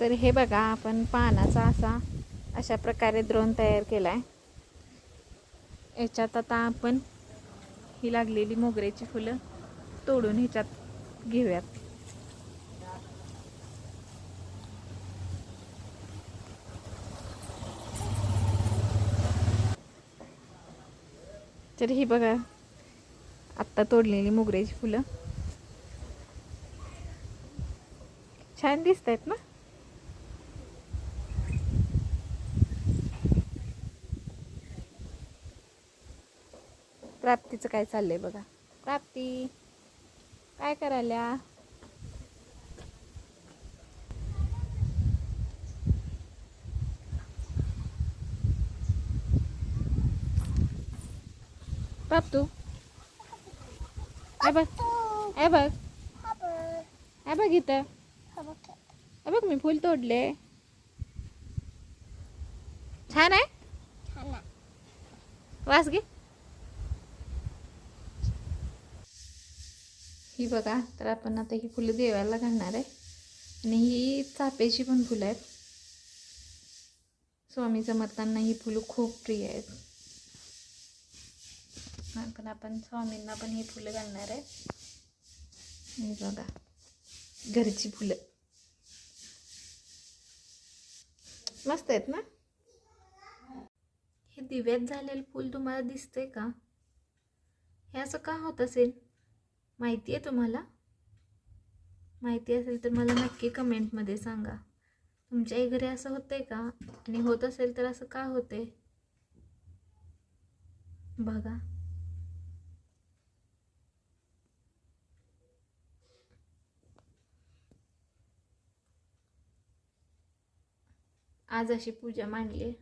तर हे बघा आपण पानाचा असा अशा प्रकारे द्रोण तयार केला आहे याच्यात आता आपण ही लागलेली मोगऱ्याची फुलं तोडून ह्याच्यात घेऊयात. तर ही बघा आत्ता तोडलेली मोगऱ्याची फुलं. छान दिसत आहेत ना? प्राप्तीचं काय चाललंय बघा. प्राप्ती. काय करायल्या? प्राप्तू बघ. आहे बघ. आहे बघ. इथं. बघ मी फुल तोडले. छान आहे. वास घे. ही बघा तर आपण आता ही फुलं देवाला घालणार आहे. आणि ही चापेची पण फुलं आहेत. स्वामी समर्थांना ही फुलं खूप प्रिय आहेत. पण आपण स्वामींना पण ही फुलं घालणार आहे. हे बघा घरची फुलं. मस्त आहेत ना? हे दिव्यात झालेलं फूल तुम्हाला दिसतंय का? हे असं का होत असेल? माहिती आहे तुम्हाला? माहिती असेल तर मला नक्की कमेंटमध्ये सांगा. तुमच्याही घरी असं होतंय का? आणि होत असेल तर असं का होते बघा. आज अशी पूजा मांडली